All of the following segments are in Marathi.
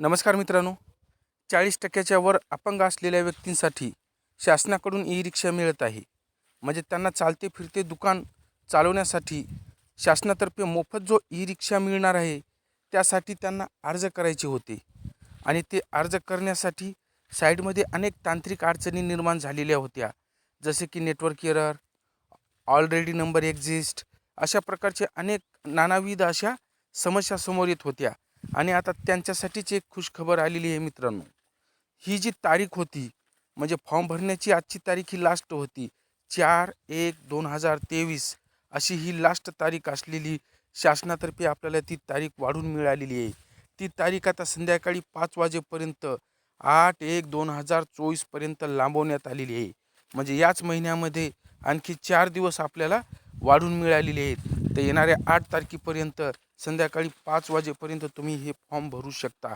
नमस्कार मित्रांनो. चाळीस टक्क्याच्या वर अपंग असलेल्या व्यक्तींसाठी शासनाकडून ई रिक्षा मिळत आहे. म्हणजे त्यांना चालते फिरते दुकान चालवण्यासाठी शासनातर्फे मोफत जो ई रिक्षा मिळणार आहे त्यासाठी त्यांना अर्ज करायचे होते. आणि ते अर्ज करण्यासाठी साईडमध्ये अनेक तांत्रिक अडचणी निर्माण झालेल्या होत्या. जसे की network error already number exist अशा प्रकारचे अनेक नानाविध अशा समस्या समोर येत होत्या. आणि आता त्यांच्यासाठीच एक खुशखबर आलेली आहे मित्रांनो. ही जी तारीख होती म्हणजे फॉर्म भरण्याची आजची तारीख ही लास्ट होती. चार एक दोन हजार तेवीस अशी ही लास्ट तारीख असलेली शासनातर्फे आपल्याला ती तारीख वाढून मिळालेली आहे. ती तारीख आता संध्याकाळी पाच वाजेपर्यंत आठ एक दोन हजार चोवीसपर्यंत लांबवण्यात आलेली आहे. म्हणजे याच महिन्यामध्ये आणखी चार दिवस आपल्याला वाढून मिळालेले आहेत. तर येणाऱ्या आठ तारखेपर्यंत संध्याकाळी पाच वाजेपर्यंत तुम्ही हे फॉर्म भरू शकता.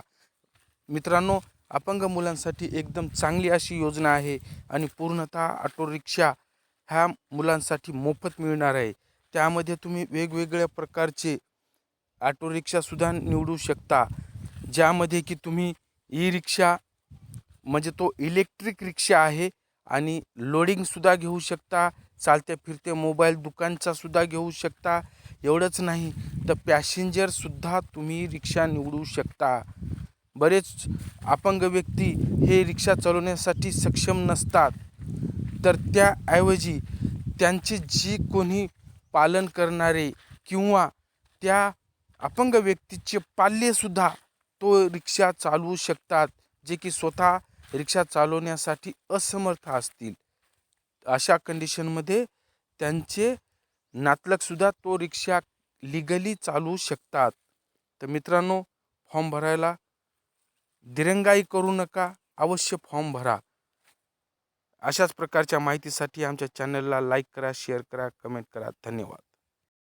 मित्रांनो अपंग मुलांसाठी एकदम चांगली अशी योजना आहे आणि पूर्णतः ऑटो रिक्षा ह्या मुलांसाठी मोफत मिळणार आहे. त्यामध्ये तुम्ही वेगवेगळ्या प्रकारचे ऑटो रिक्षासुद्धा निवडू शकता ज्यामध्ये की तुम्ही ई रिक्षा म्हणजे तो इलेक्ट्रिक रिक्षा आहे आणि लोडिंगसुद्धा घेऊ शकता चालते फिरते मोबाईल दुकानचा सुद्धा घेऊ शकता. एवढंच नाही तर पॅसेंजरसुद्धा तुम्ही रिक्षा निवडू शकता. बरेच अपंग व्यक्ती हे रिक्षा चालवण्यासाठी सक्षम नसतात. तर त्याऐवजी त्यांचे जी कोणी पालन करणारे किंवा त्या अपंग व्यक्तीचे पाल्यसुद्धा तो रिक्षा चालवू शकतात जे की स्वतः रिक्षा चालवण्यासाठी असमर्थ असतील. अशा कंडिशनमध्ये त्यांचे नातलगसुद्धा तो रिक्षा लिगली चालवू शकतात. तर मित्रांनो फॉर्म भरायला दिरंगाई करू नका. अवश्य फॉर्म भरा. अशाच प्रकारच्या माहितीसाठी आमच्या चॅनलला लाईक करा शेअर करा कमेंट करा. धन्यवाद.